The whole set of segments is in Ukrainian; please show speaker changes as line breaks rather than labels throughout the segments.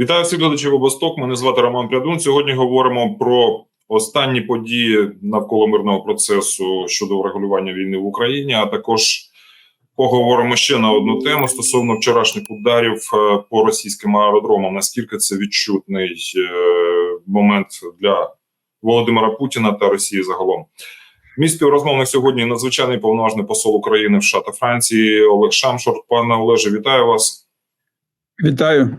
Вітаю всіх глядачів обосток. Мене звати Роман Прядун. Сьогодні говоримо про останні події навколо мирного процесу щодо врегулювання війни в Україні. А також поговоримо ще на одну тему стосовно вчорашніх ударів е, по російським аеродромам. Наскільки це відчутний е, момент для Володимира Путіна та Росії загалом? Мій співрозмовник сьогодні надзвичайний повноважний посол України в США та Франції Олег Шамшур. Пане Олеже, вітаю вас.
Вітаю.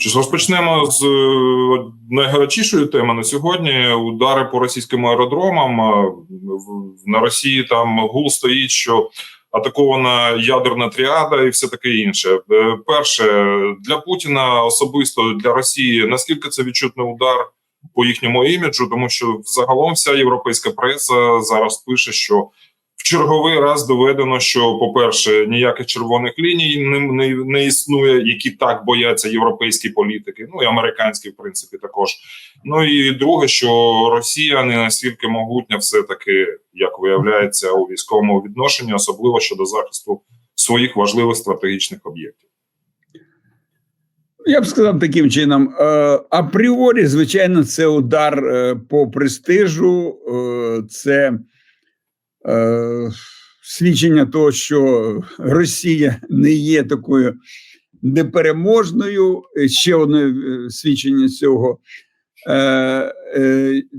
Що ж, розпочнемо з е, найгарячішої теми на сьогодні. Удари по російським аеродромам на Росії. Там гул стоїть, що атакована ядерна тріада і все таке інше. Е, Перше для Путіна особисто для Росії. Наскільки це відчутний удар по їхньому іміджу? Тому що загалом вся європейська преса зараз пише, що в черговий раз доведено, що, по-перше, ніяких червоних ліній не, не, не існує, які так бояться європейські політики, ну і американські, в принципі, також. Ну і друге, що Росія не настільки могутня, все таки, як виявляється, у військовому відношенні, особливо щодо захисту своїх важливих стратегічних об'єктів.
Я б сказав таким чином: е, апріорі, звичайно, це удар е, по престижу, е, це е, свідчення того, що Росія не є такою непереможною. Е, Ще одне е, свідчення цього.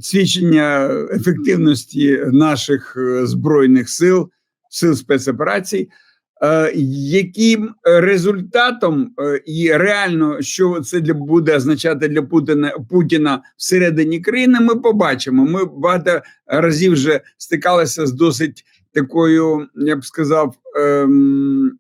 Свідчення ефективності наших збройних сил, сил спецоперацій, яким результатом е, і реально, що це для буде означати для Путіна Путіна всередині країни, ми побачимо. Ми багато разів вже стикалися з досить такою, я б сказав, ем,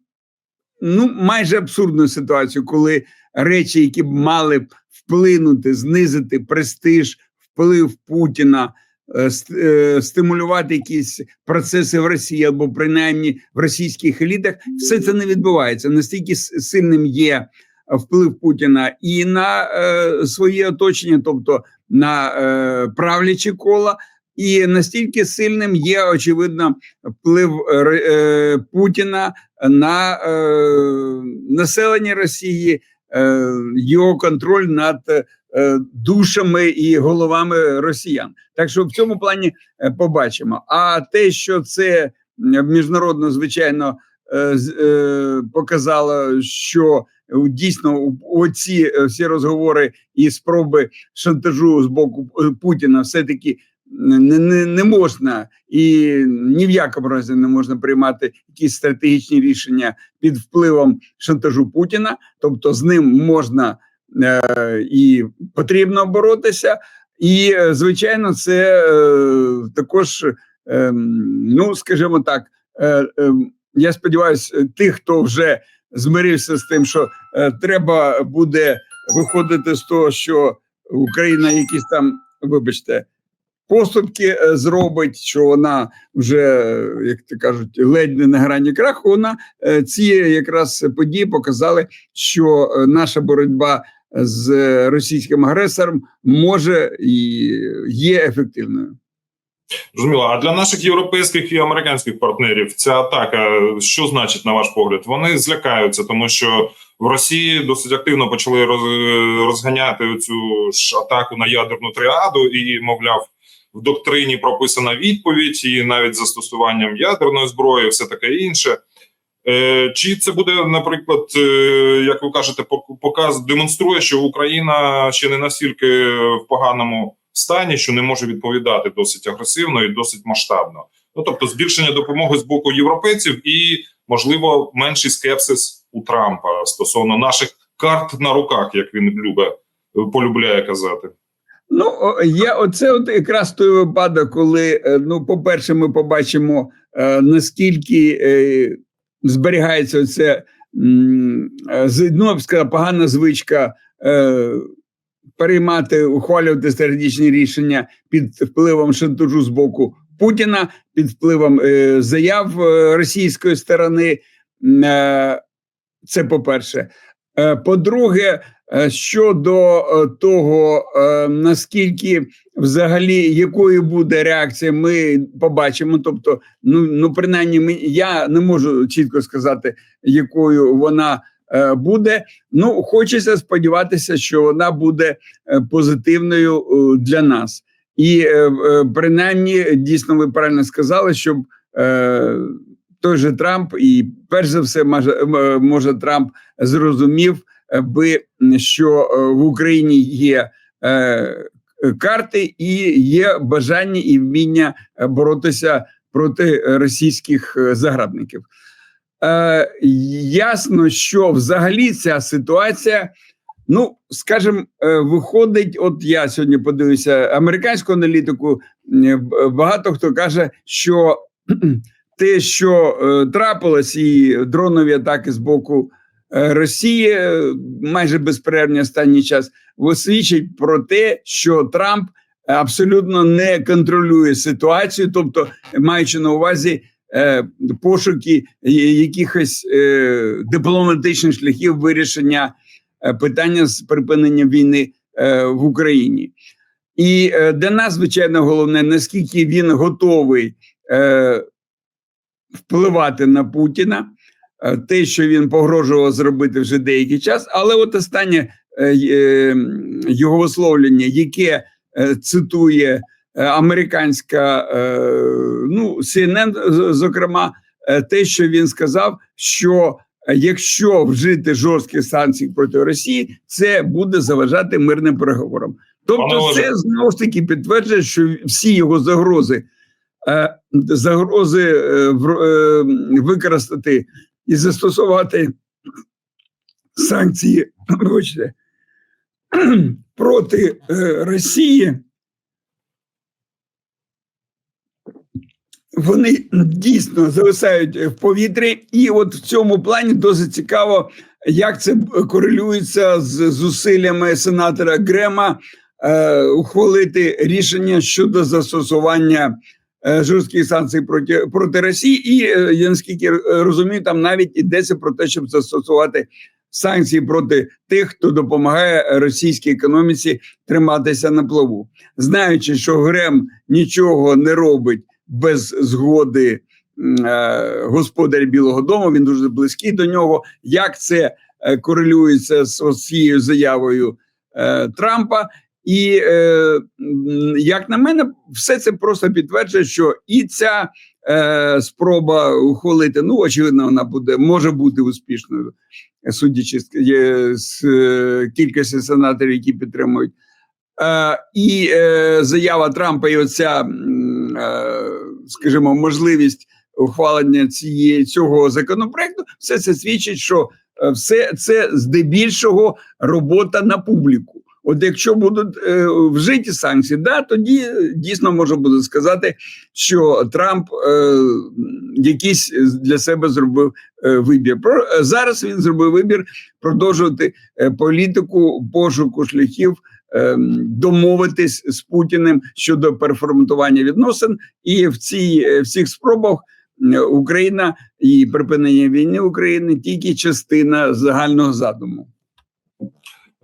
ну майже абсурдною ситуацією, коли речі, які б мали б вплинути, знизити престиж, вплив Путіна. Е, е, Стимулювати якісь процеси в Росії або принаймні в російських елітах, все це не відбувається. Настільки сильним є вплив Путіна і на е, своє оточення, тобто на е, правлячі кола, і настільки сильним є очевидно вплив е, е, Путіна на е, населення Росії, е, його контроль над душами і головами росіян. Так що в цьому плані е, побачимо. А те, що це міжнародно, звичайно, е, е, показало, що е, дійсно оці е, всі розговори і спроби шантажу з боку е, Путіна все-таки не, не, не можна і ні в якому разі не можна приймати якісь стратегічні рішення під впливом шантажу Путіна, тобто з ним можна е, і потрібно боротися. І, е, звичайно, це е, також, е, ну скажімо так, е, е, я сподіваюся, тих, хто вже змирився з тим, що е, треба буде виходити з того, що Україна якісь там, вибачте, поступки е, зробить, що вона вже, е, як то кажуть, ледь не на грані краху. Вона е, ці якраз події показали, що е, наша боротьба з російським агресором може і є ефективною.
Зрозуміло. А для наших європейських і американських партнерів ця атака, що значить на ваш погляд? Вони злякаються, тому що в Росії досить активно почали роз- розганяти цю ж атаку на ядерну тріаду, і, мовляв, в доктрині прописана відповідь, і навіть застосуванням ядерної зброї, все таке інше. Е, Чи це буде, наприклад, е, як ви кажете, пок- показ демонструє, що Україна ще не настільки в поганому стані, що не може відповідати досить агресивно і досить масштабно. Ну тобто, збільшення допомоги з боку європейців і, можливо, менший скепсис у Трампа стосовно наших карт на руках, як він любить полюбляє казати.
Ну, я оце от якраз той випадок, коли е, ну, по-перше, ми побачимо е, наскільки е, зберігається е, ну, б сказав, погана звичка е, переймати, ухвалювати стратегічні рішення під впливом шантажу з боку Путіна, під впливом е, заяв е, російської сторони. Е, це по-перше. Е, По-друге, Щодо е, того, е, наскільки взагалі якою буде реакція, ми побачимо. Тобто, ну ну принаймні, ми, я не можу чітко сказати, якою вона е, буде. Ну, хочеться сподіватися, що вона буде е, позитивною е, для нас. І е, е, принаймні, дійсно, ви правильно сказали, щоб е, той же Трамп, і перш за все, може, е, може Трамп зрозумів е, би, що е, в Україні є е, карти і є бажання і вміння е, боротися проти російських загарбників. Е, ясно, що взагалі ця ситуація. Ну, скажімо, виходить, от я сьогодні подивився американську аналітику. Багато хто каже, що те, що трапилось, і дронові атаки з боку Росії е, майже безперервні останній час, свідчить про те, що Трамп абсолютно не контролює ситуацію, тобто маючи на увазі е, пошуки якихось е, дипломатичних шляхів вирішення е, питання з припиненням війни е, в Україні. І е, для нас, звичайно, головне, наскільки він готовий е, впливати на Путіна, е, те, що він погрожував зробити вже деякий час. Але от останнє е, е, його висловлення, яке е, цитує е, американська е, ну, CNN, зокрема, е, те, що він сказав, що е, якщо вжити жорстких санкцій проти Росії, це буде заважати мирним переговорам. Тобто, це знову ж таки підтверджує, що всі його загрози, е, загрози е, е, використати і застосувати санкції вибачте, проти е, Росії. Вони дійсно зависають в повітрі, і от в цьому плані досить цікаво, як це корелюється з зусиллями сенатора Грема е, ухвалити рішення щодо застосування е, жорстких санкцій проти, проти Росії. І е, я наскільки е, розумію, там навіть йдеться про те, щоб застосувати санкції проти тих, хто допомагає російській економіці триматися на плаву, знаючи, що Грем нічого не робить без згоди господаря Білого Дому. Він дуже близький до нього. Як це корелюється з цією заявою Трампа? І е, як на мене, все це просто підтверджує, що і ця е, спроба ухвалити, ну очевидно, вона буде може бути успішною, судячи з, є, з е, кількості сенаторів, які підтримують. Е, і е, заява Трампа, і оця, е, скажімо, можливість ухвалення цієї цього законопроекту, все це свідчить, що е, все це здебільшого робота на публіку. От якщо будуть е, вжиті санкції, да, тоді е, дійсно можна буде сказати, що Трамп е, якийсь для себе зробив е, вибір. Про е, зараз він зробив вибір продовжувати е, політику пошуку шляхів ем, домовитись з Путіним щодо переформатування відносин, і в цій е, в цих спробах е, Україна і припинення війни України тільки частина загального задуму.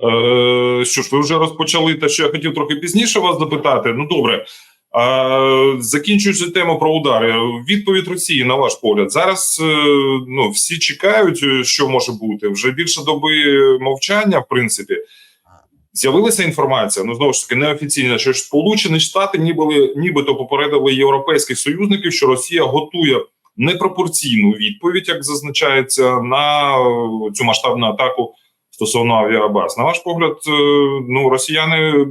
Е, що ж, ви вже розпочали те, що я хотів трохи пізніше вас запитати. Ну добре. Закінчуючи тему про удари, відповідь Росії, на ваш погляд, зараз е, ну, всі чекають, е, що може бути. Вже більше доби мовчання, в принципі. З'явилася інформація, ну знову ж таки неофіційна, що Сполучені Штати ніби, нібито попередили європейських союзників, що Росія готує непропорційну відповідь, як зазначається, на е, цю масштабну атаку стосовно авіабаз. На ваш погляд, е, ну росіяни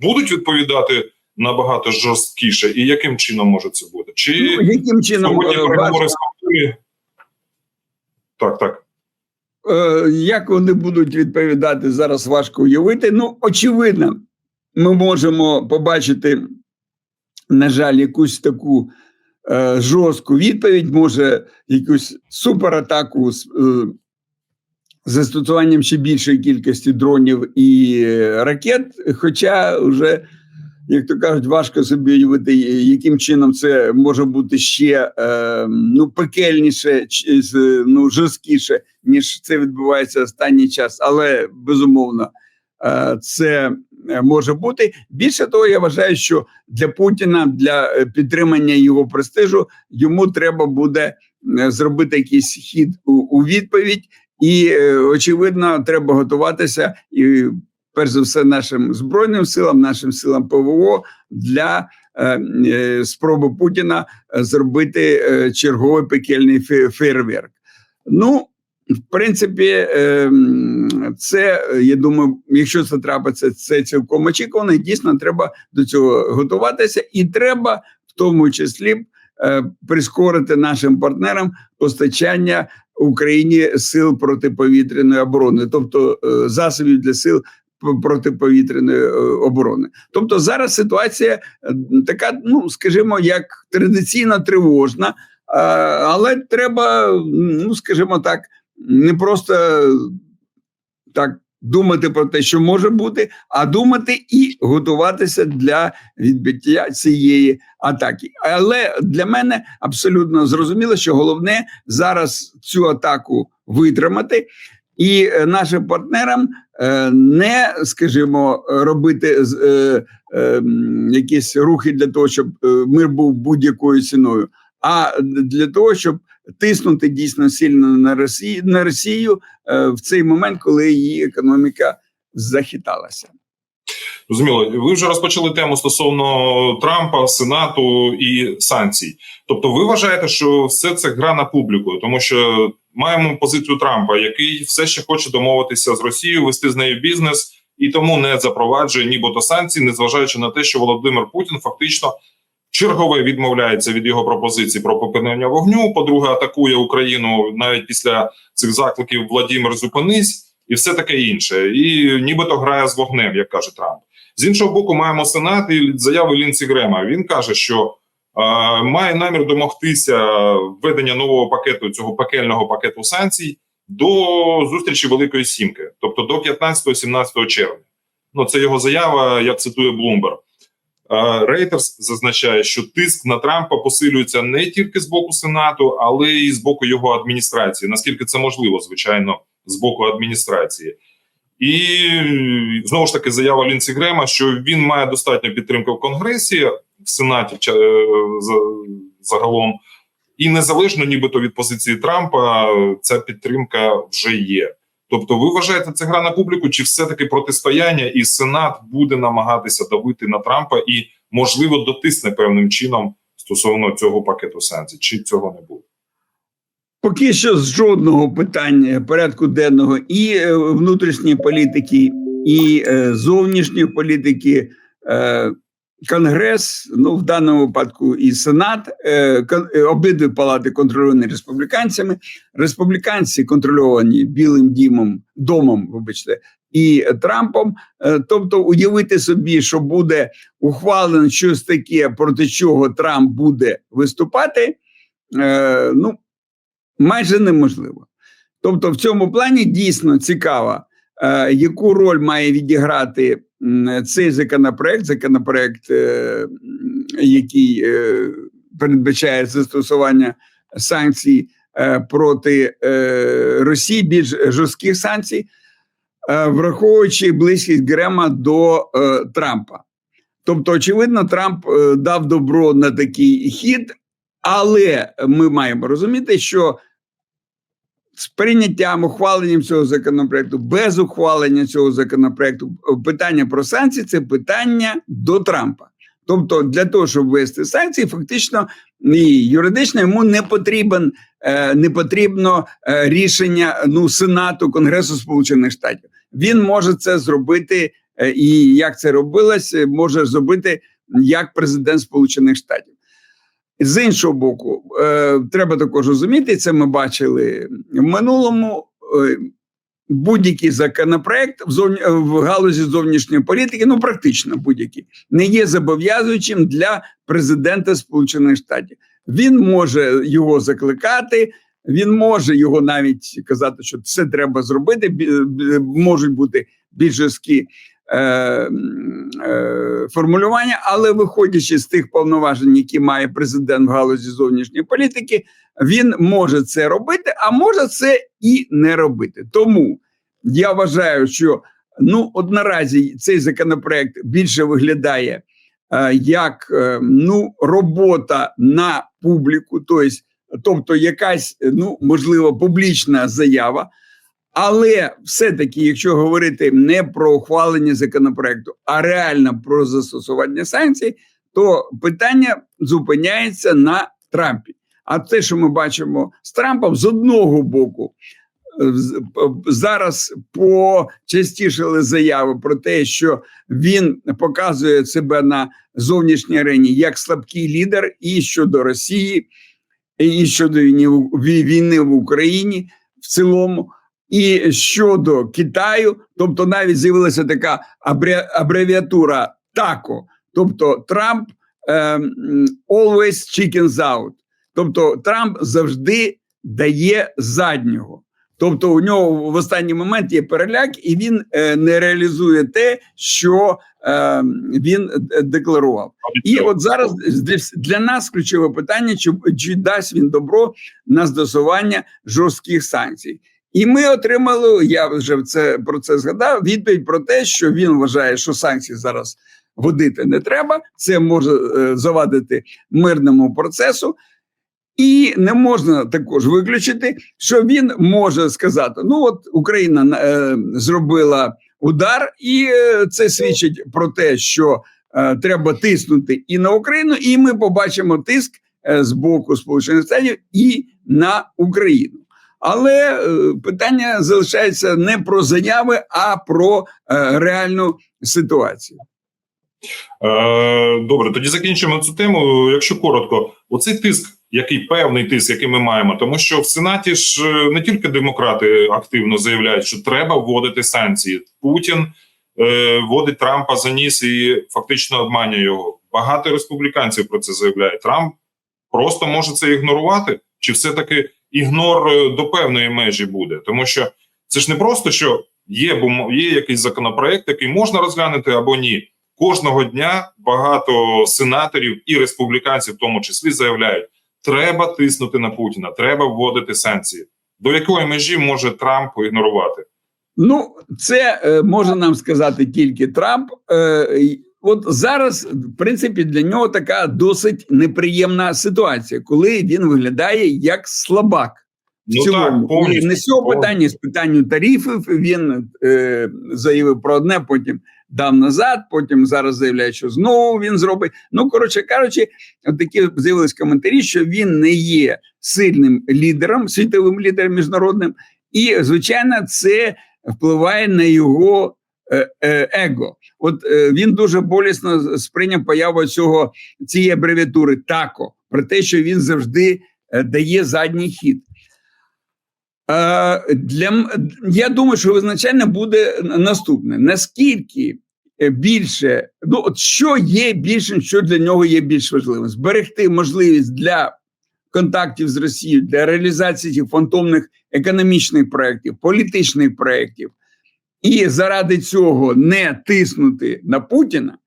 будуть відповідати набагато жорсткіше, і яким чином може це бути? Чи
Ну, яким чином
сьогодні
е,
переговори з? Так, так.
Е, Як вони будуть відповідати зараз важко уявити. Ну, очевидно, ми можемо побачити, на жаль, якусь таку е, жорстку відповідь, може, якусь суператаку з е, застосуванням ще більшої кількості дронів і е, ракет. Хоча вже як то кажуть, важко собі уявити, яким чином це може бути ще е, ну, пекельніше, чи, ну, жорсткіше, ніж це відбувається останній час. Але безумовно, е, це е, може бути. Більше того, я вважаю, що для Путіна, для е, підтримання його престижу, йому треба буде е, зробити якийсь хід у відповідь, і е, очевидно, треба готуватися і. Перш за все, нашим збройним силам, нашим силам ПВО для е, е, спроби Путіна е, зробити черговий пекельний фе- фейерверк. Ну, в принципі, це я думаю, якщо це трапиться, це цілком очікувано. Дійсно треба до цього готуватися, і треба в тому числі прискорити нашим партнерам постачання Україні сил протиповітряної оборони, тобто е, засобів для сил протиповітряної е, оборони. Тобто зараз ситуація е, така, ну скажімо, як традиційно тривожна, е, але треба, ну скажімо так, не просто так думати про те, що може бути, а думати і готуватися для відбиття цієї атаки. Але для мене абсолютно зрозуміло, що головне зараз цю атаку витримати. І е, нашим партнерам е, не, скажімо, робити е, якісь рухи для того, щоб мир був будь-якою ціною, а для того, щоб тиснути дійсно сильно на Росію на Росію е, в цей момент, коли її економіка захиталася.
Зрозуміло, ви вже розпочали тему стосовно Трампа, Сенату і санкцій. Тобто, ви вважаєте, що все це гра на публіку, тому що маємо позицію Трампа, який все ще хоче домовитися з Росією, вести з нею бізнес, і тому не запроваджує нібито санкцій, незважаючи на те, що Володимир Путін фактично чергове відмовляється від його пропозиції про припинення вогню. По-друге, атакує Україну навіть після цих закликів Владимир зупинись і все таке інше. І нібито грає з вогнем, як каже Трамп. З іншого боку, маємо сенат і заяви Лінсі Грема. Він каже, що е, має намір домогтися введення нового пакету цього пекельного пакету санкцій до зустрічі Великої Сімки, тобто до 15-17 червня. Ну це його заява, як цитує Блумберг. Рейтерс зазначає, що тиск на Трампа посилюється не тільки з боку Сенату, але й з боку його адміністрації. Наскільки це можливо, звичайно, з боку адміністрації. І знову ж таки заява Лінсі Грема, що він має достатньо підтримки в Конгресі, в Сенаті е, загалом, і незалежно, нібито від позиції Трампа, ця підтримка вже є. Тобто, ви вважаєте, це гра на публіку, чи все-таки протистояння, і Сенат буде намагатися давити на Трампа і, можливо, дотисне певним чином стосовно цього пакету санкцій, чи цього не буде?
Поки що з жодного питання порядку денного і е, внутрішньої політики, і е, зовнішньої політики. Конгрес, ну в даному випадку і Сенат, е, е, обидві палати контрольовані республіканцями. Республіканці контрольовані Білим Дімом, домом, вибачте, і Трампом. Е, Тобто, уявити собі, що буде ухвалено щось таке, проти чого Трамп буде виступати. е, Ну майже неможливо. Тобто, в цьому плані дійсно цікаво, е, яку роль має відіграти цей законопроект, законопроект, е, який е, передбачає застосування санкцій е, проти Росії, більш жорстких санкцій, враховуючи близькість Грема до Трампа. Тобто, очевидно, Трамп дав добро на такий хід, але ми маємо розуміти, що з прийняттям ухваленням цього законопроекту, без ухвалення цього законопроекту, питання про санкції це питання до Трампа. Тобто, для того, щоб ввести санкції, фактично і юридично йому не потрібен е, не потрібно е, рішення ну Сенату Конгресу Сполучених Штатів. Він може це зробити, е, і як це робилось, може зробити як президент Сполучених Штатів. З іншого боку, е, треба також розуміти, це ми бачили в минулому. Е, будь-який законопроект в, зовні, в галузі зовнішньої політики, ну практично будь-який, не є зобов'язуючим для президента Сполучених Штатів. Він може його закликати, він може його навіть казати, що це треба зробити. Можуть бути більш жорсткі е, е, формулювання, але виходячи з тих повноважень, які має президент в галузі зовнішньої політики, він може це робити, а може це і не робити. Тому я вважаю, що ну, от наразі цей законопроект більше виглядає е, як е, ну, робота на публіку, тобто, тобто якась ну, можливо публічна заява. Але все-таки, якщо говорити не про ухвалення законопроекту, а реально про застосування санкцій, то питання зупиняється на Трампі. А те, що ми бачимо з Трампом, з одного боку, е, п- зараз почастішали заяви про те, що він показує себе на зовнішній арені як слабкий лідер і щодо Росії, і щодо війни в Україні в цілому. І щодо Китаю, тобто навіть з'явилася така абре- абревіатура ТАКО, тобто Трамп ем, always chickens out. Тобто Трамп завжди дає заднього. Тобто у нього в останній момент є переляк, і він е, не реалізує те, що е, він е, декларував. І от зараз для, для нас ключове питання: чи, чи дасть він добро на застосування жорстких санкцій? І ми отримали, я вже це про це згадав. Відповідь про те, що він вважає, що санкції зараз вводити не треба. Це може е, завадити мирному процесу. І не можна також виключити, що він може сказати: ну от Україна е, зробила удар, і е, це свідчить про те, що е, треба тиснути і на Україну, і ми побачимо тиск е, з боку Сполучених Штатів і на Україну. Але е, питання залишається не про заяви, а про е, реальну ситуацію.
Е, Добре, тоді закінчимо цю тему. Якщо коротко, оцей тиск, який певний тиск, який ми маємо, тому що в Сенаті ж не тільки демократи активно заявляють, що треба вводити санкції. Путін вводить Трампа за ніс і фактично обманює його. Багато республіканців про це заявляють. Трамп просто може це ігнорувати, чи все таки ігнор до певної межі буде, тому що це ж не просто що є бум- є якийсь законопроект, який можна розглянути або ні. Кожного дня багато сенаторів і республіканців, в тому числі, заявляють: треба тиснути на Путіна, треба вводити санкції. До якої межі може Трамп ігнорувати?
Ну, це е, може нам сказати тільки Трамп. Е, от зараз, в принципі, для нього така досить неприємна ситуація, коли він виглядає як слабак. В
Ну
цілому.
так, повністю,
не з цього питання, з питанню тарифів він е, заявив про одне, потім дав назад, потім зараз заявляє, що знову він зробить. Ну, коротше кажучи, от такі з'явились коментарі, що він не є сильним лідером, світовим лідером міжнародним, і, звичайно, це впливає на його его. От е, він дуже болісно сприйняв появу цього цієї абревіатури ТАКО про те, що він завжди е, дає задній хід. Е, Для я думаю, що визначально буде наступне: наскільки е, більше, ну от що є більшим, що для нього є більш важливим, зберегти можливість для контактів з Росією, для реалізації фантомних економічних проєктів, політичних проєктів, і заради цього не тиснути на Путіна.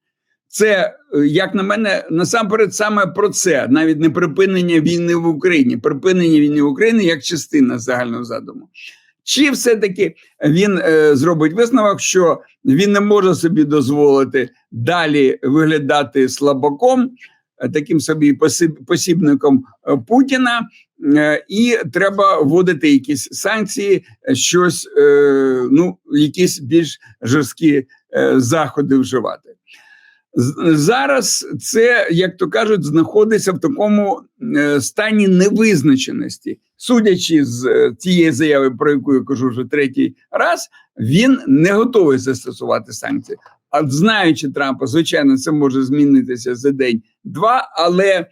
Це, е, як на мене, насамперед саме про це, навіть не припинення війни в Україні, припинення війни в Україні як частина загального задуму. Чи все-таки він е, зробить висновок, що він не може собі дозволити далі виглядати слабаком, е, таким собі посіб- посібником е, Путіна, і треба вводити якісь санкції, е, щось, е, ну, якісь більш жорсткі е, заходи вживати. Зараз це, як то кажуть, знаходиться в такому е, стані невизначеності. Судячи з е, тієї заяви, про яку я кажу вже третій раз, він не готовий застосувати санкції. А знаючи Трампа, звичайно, це може змінитися за день-два, але е,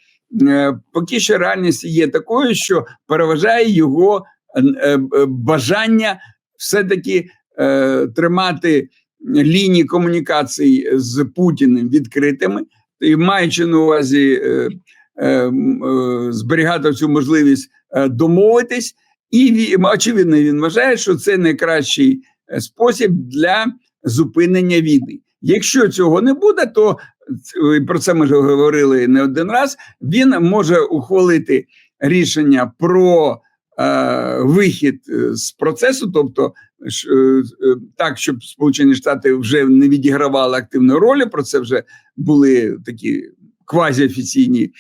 поки що реальність є такою, що переважає його е, е, бажання все-таки е, тримати лінії комунікацій з Путіним відкритими, і маючи на увазі е, е, е, зберігати цю можливість е, домовитись, і очевидно, він вважає, що це найкращий е, спосіб для зупинення війни. Якщо цього не буде, то про це ми вже говорили не один раз. Він може ухвалити рішення про е, вихід е, з процесу, тобто е, е, так, щоб Сполучені Штати вже не відігравали активної ролі. Про це вже були такі квазіофіційні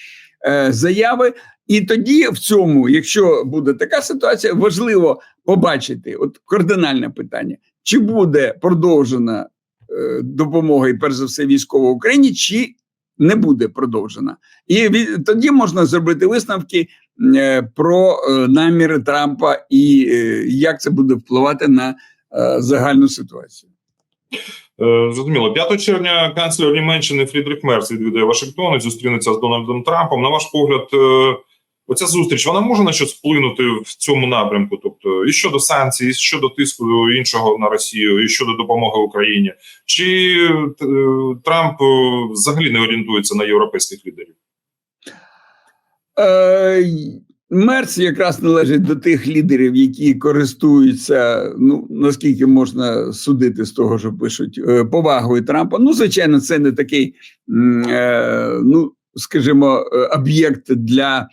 е, заяви. І тоді в цьому, якщо буде така ситуація, важливо побачити от кардинальне питання: чи буде продовжена допомога, і перш за все, військова Україні, чи не буде продовжена. І тоді можна зробити висновки е, про е, наміри Трампа і е, як це буде впливати на загальну ситуацію.
Зрозуміло, 5 червня канцлер Німеччини Фрідріх Мерц відвідає Вашингтон і зустрінеться з Дональдом Трампом. На ваш погляд, оця зустріч вона може на щось вплинути в цьому напрямку? Тобто, і щодо санкцій, і щодо тиску іншого на Росію, і щодо допомоги Україні, чи е, Трамп е, взагалі не орієнтується на європейських лідерів?
Е, Мерц якраз належить до тих лідерів, які користуються, ну наскільки можна судити з того, що пишуть повагою Трампа. Ну, звичайно, це не такий, ну скажімо, об'єкт для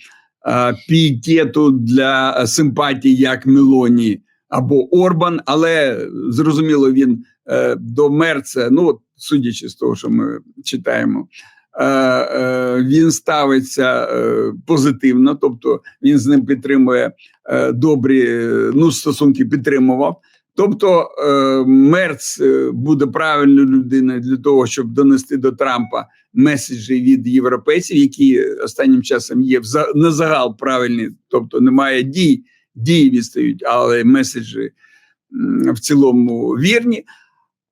пієтету, для симпатії, як Мелоні або Орбан, але зрозуміло, він е, до Мерца, ну судячи з того, що ми читаємо. е, е, Він ставиться е, позитивно, тобто він з ним підтримує е, добрі е, ну, стосунки підтримував. Тобто е, Мерц е, буде правильною людиною для того, щоб донести до Трампа меседжі від європейців, які останнім часом є на загал правильні, тобто немає дій, дії відстають, але меседжі в цілому вірні.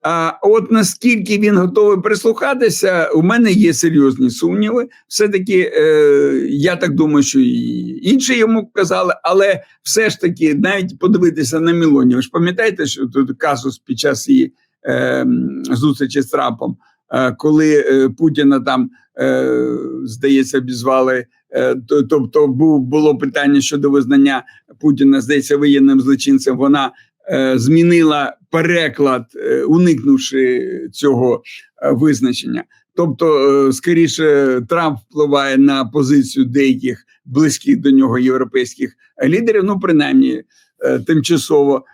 А от наскільки він готовий прислухатися, у мене є серйозні сумніви. Все-таки е, я так думаю, що і інші йому казали, але все ж таки, навіть подивитися на Мілоні. Ви ж пам'ятаєте, що тут казус під час її е, зустрічі з Трампом, е, коли е, Путіна там, е, здається, обізвали. е, то- Тобто, було питання щодо визнання Путіна, здається, воєнним злочинцем. Вона змінила переклад, е, уникнувши цього е, визначення. Тобто, е, скоріше, Трамп впливає на позицію деяких близьких до нього європейських лідерів, ну принаймні е, тимчасово.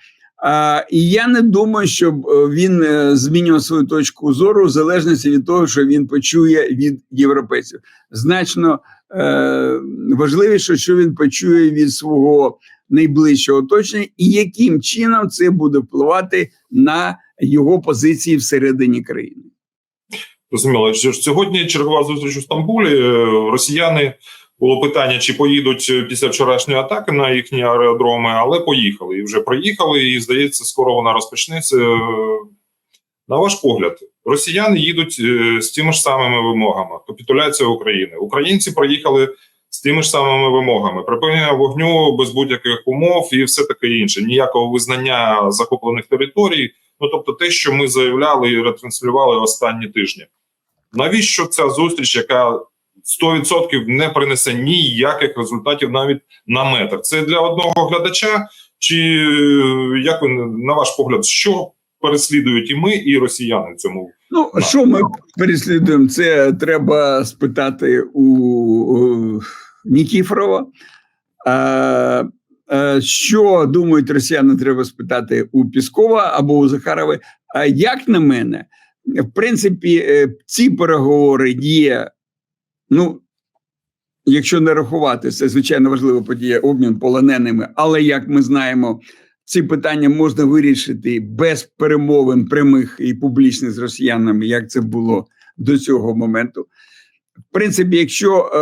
І я не думаю, щоб е, він е, змінював свою точку зору в залежності від того, що він почує від європейців. Значно е, важливіше, що він почує від свого найближчого оточення, і яким чином це буде впливати на його позиції всередині країни.
Зрозуміло, що сьогодні чергова зустріч у Стамбулі. Е, Росіяни було питання, чи поїдуть після вчорашньої атаки на їхні аеродроми, але поїхали і вже проїхали. І здається, скоро вона розпочнеться. Е, На ваш погляд, росіяни їдуть е, з тими ж самими вимогами: капітуляція України. Українці проїхали з тими ж самими вимогами: припинення вогню без будь-яких умов і все таке інше. Ніякого визнання захоплених територій. Ну тобто, те, що ми заявляли і ретранслювали останні тижні. Навіщо ця зустріч, яка 100% не принесе ніяких результатів навіть на метр? Це для одного глядача, чи е, як ви на ваш погляд, що переслідують і ми, і росіяни в цьому?
Ну, що ми переслідуємо? Це треба спитати у, Нікіфорова. А, а, що думають росіяни, треба спитати у Піскова або у Захарова. А як на мене, в принципі, е, ці переговори є. Ну, якщо не рахувати, це звичайно важлива подія обмін полоненими, але як ми знаємо, ці питання можна вирішити без перемовин прямих і публічних з росіянами, як це було до цього моменту. В принципі, якщо е,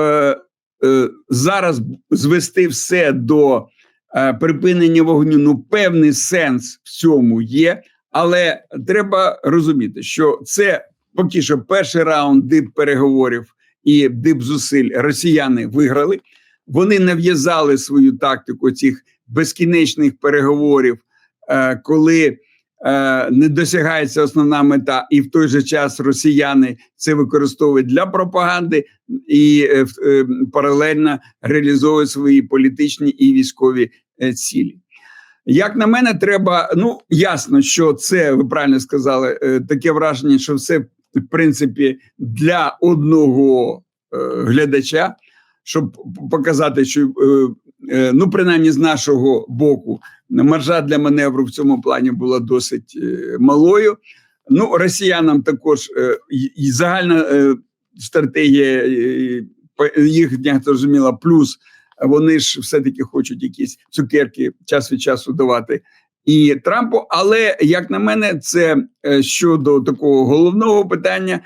е, зараз звести все до е, припинення вогню, ну певний сенс в цьому є, але треба розуміти, що це поки що перший раунд дип переговорів і дип зусиль росіяни виграли. Вони нав'язали свою тактику цих безкінечних переговорів, е, коли е, не досягається основна мета, і в той же час росіяни це використовують для пропаганди і е, паралельно реалізовують свої політичні і військові цілі. Як на мене, треба. Ну ясно, що це ви правильно сказали. Таке враження, що все в принципі для одного глядача, щоб показати, що ну принаймні з нашого боку маржа для маневру в цьому плані була досить е, малою. Ну, росіянам також е, і- загальна е, стратегія е, їхня зрозуміла, плюс вони ж все-таки хочуть якісь цукерки час від часу давати і Трампу. Але як на мене, це е, щодо такого головного питання.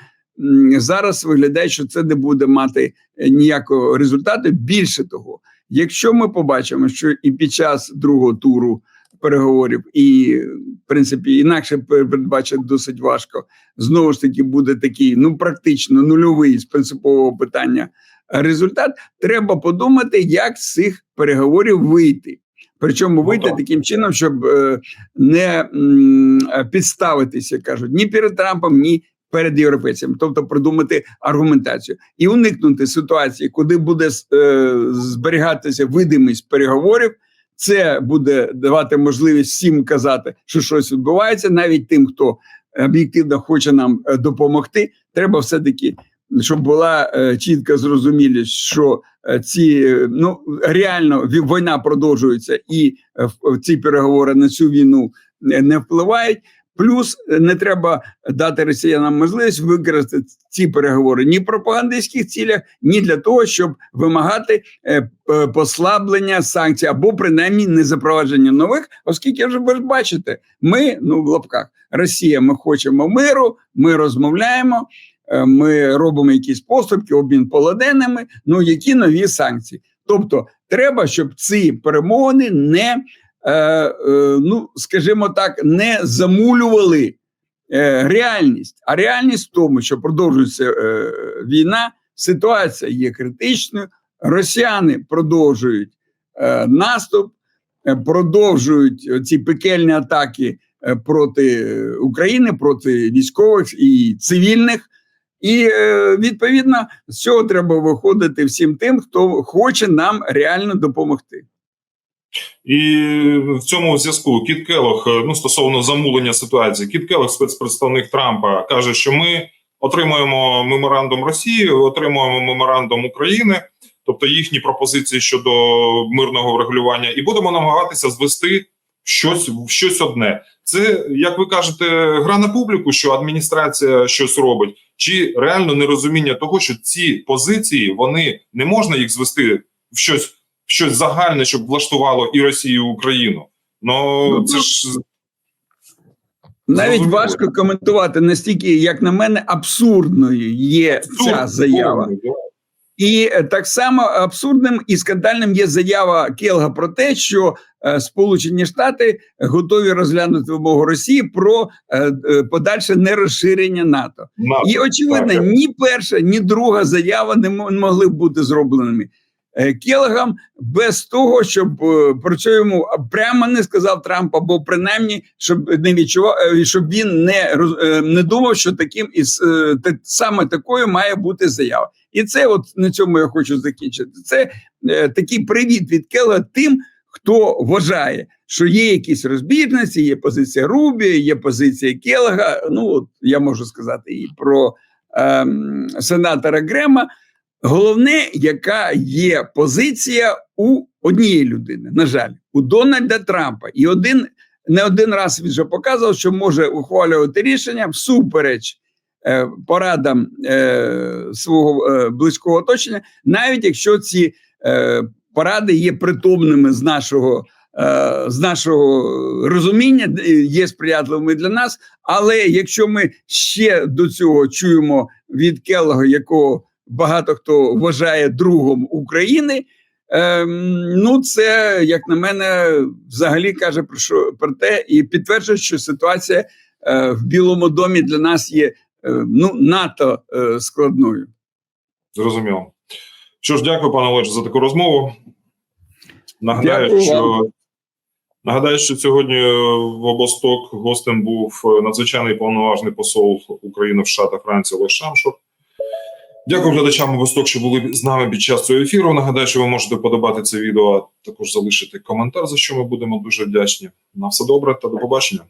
Зараз виглядає, що це не буде мати е, ніякого результату. Більше того, якщо ми побачимо, що і під час другого туру переговорів, і в принципі інакше передбачити досить важко. Знову ж таки, буде такий ну практично нульовий з принципового питання результат. Треба подумати, як з цих переговорів вийти. Причому
Ну,
вийти таким чином, щоб е, не підставитися, кажуть, ні перед Трампом, ні перед європейцями, тобто придумати аргументацію і уникнути ситуації, куди буде е, зберігатися видимість переговорів. Це буде давати можливість всім казати, що щось відбувається, навіть тим, хто об'єктивно хоче нам е, допомогти. Треба все таки, щоб була е, чітка зрозумілість, що е, ці ну реально війна продовжується, і ці переговори на цю війну не впливають. Плюс е, не треба дати росіянам можливість використати ці переговори ні в пропагандистських цілях, ні для того, щоб вимагати е, е, послаблення санкцій або принаймні не запровадження нових, оскільки вже ви ж бачите, ми ну в лапках Росія, ми хочемо миру, ми розмовляємо, ми робимо якісь поступки, обмін полоненими. Ну які нові санкції? Тобто, треба, щоб ці перемовини не ну скажімо так, не замулювали е, реальність. А реальність в тому, що продовжується е, війна, ситуація є критичною. Росіяни продовжують е, наступ, е, продовжують ці пекельні атаки е, проти України, проти військових і цивільних. І е, відповідно з цього треба виходити всім тим, хто хоче нам реально допомогти.
І в цьому зв'язку Кіт Келох, е, ну стосовно замулення ситуації, Кіт Келох, спецпредставник Трампа, каже, що ми отримуємо меморандум Росії, отримуємо меморандум України, тобто їхні пропозиції щодо мирного врегулювання, і будемо намагатися звести щось щось одне. Це як ви кажете, гра на публіку, що адміністрація щось робить, чи реально нерозуміння того, що ці позиції вони не можна їх звести в щось щось загальне, щоб влаштувало і Росію, і Україну. Ну
Ну,
це ж
Навіть важко коментувати настільки, як на мене, абсурдною є ця заява. І е, так само абсурдним і скандальним є заява Келга про те, що е, Сполучені Штати готові розглянути вимогу Росії про е, подальше нерозширення НАТО.
НАТО.
І очевидно, ні перша, ні друга заява не мо- не могли бути зробленими. Е, Келгам без того, щоб е, про це йому прямо не сказав Трамп, або принаймні, щоб не відчував, е, щоб він не е, не думав, що таким із е, саме такою має бути заява. І це, от на цьому я хочу закінчити. Це е, такий привіт від Келга тим, хто вважає, що є якісь розбірності, є позиція Рубі, є позиція Келга. Ну от я можу сказати і про ем, сенатора Грема. Головне, яка є позиція у однієї людини, на жаль, у Дональда Трампа. І один не один раз він вже показував, що може ухвалювати рішення всупереч е, порадам е, свого е, близького оточення, навіть якщо ці е, поради є притомними з нашого. е, З нашого розуміння е, є сприятливими для нас, але якщо ми ще до цього чуємо від Келлога, якого багато хто вважає другом України. Ем, ну, це, як на мене, взагалі каже про що про те, і підтверджує, що ситуація е, в Білому домі для нас є е, ну надто е, складною.
Зрозуміло. Що ж, дякую, пане Олеже, за таку розмову. Нагадаю,
Дякую
що
вам.
нагадаю, що сьогодні в обосток гостем був надзвичайний повноважний посол України в Штатах Франції Олег Шамшур. Дякую глядачам Восток, що були з нами під час цього ефіру. Нагадаю, що ви можете подобати це відео, а також залишити коментар, за що ми будемо дуже вдячні. На все добре та до побачення.